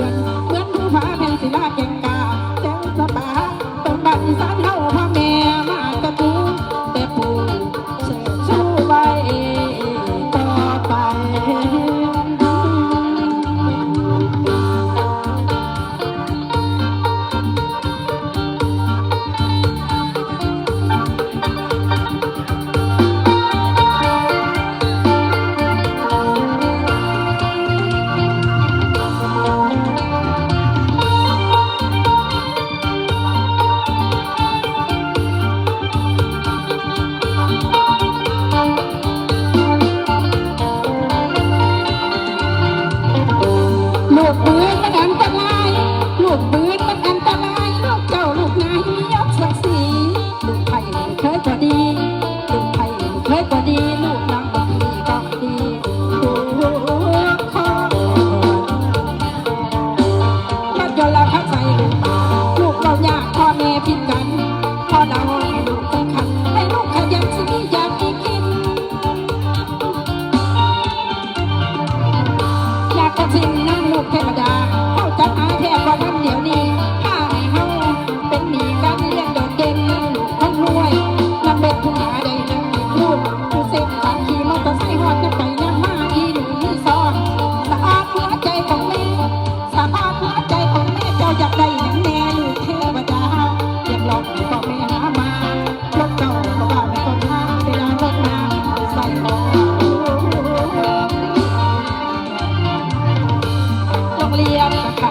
เหมือนเหมือนผู้ฟ้าแม่ oh you. Yeah.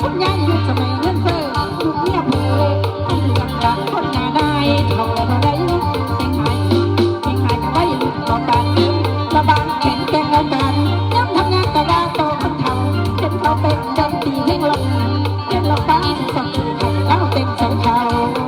คุณยายยุคสมัยเงินเฟ้อลูกเนื้อให้เลี้งหานคนหน้าได้เท่าไรเสียงหายเสียงหายก็ไว้ลูกต่อกันระบานแข็งแกร่งแล้กันย้ำทำงานแต่ว่าโตคนเฒ่าจนเขาเป็นจนตีเพ่งลงเย็นลงฟ้าสุดสดแล้วเป็นเฒ่า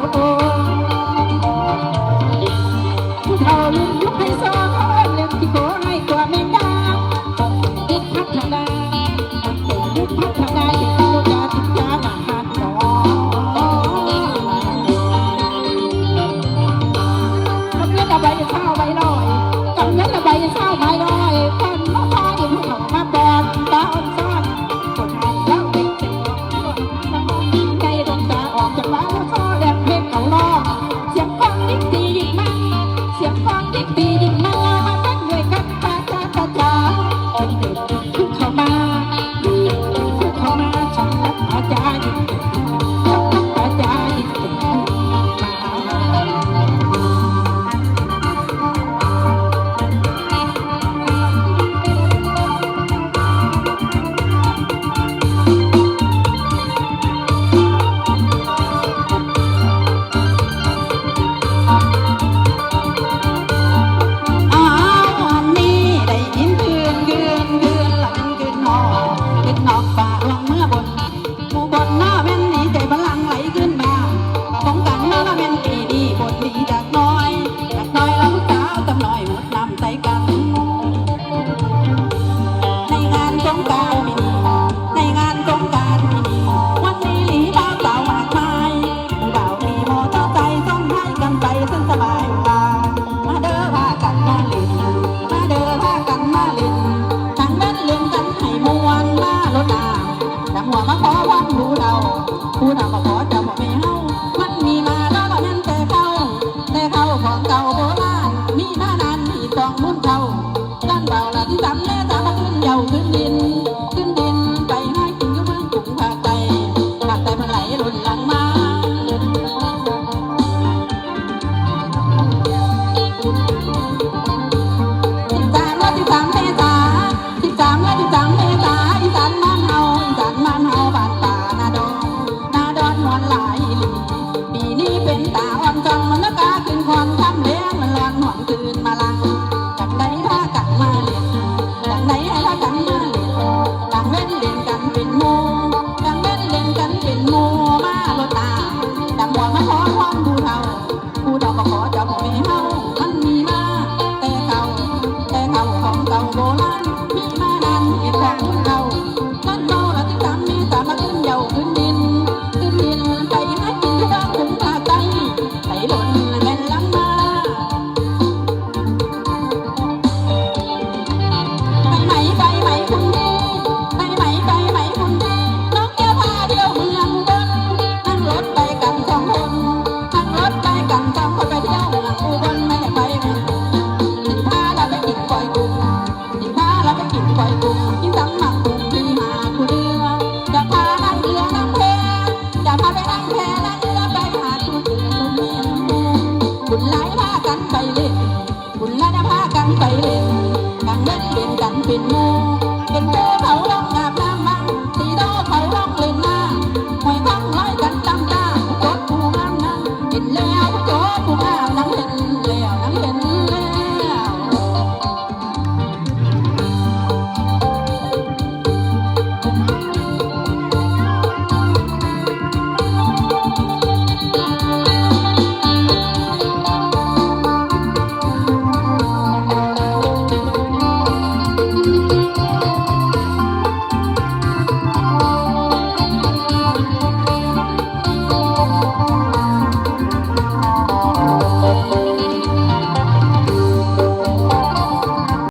า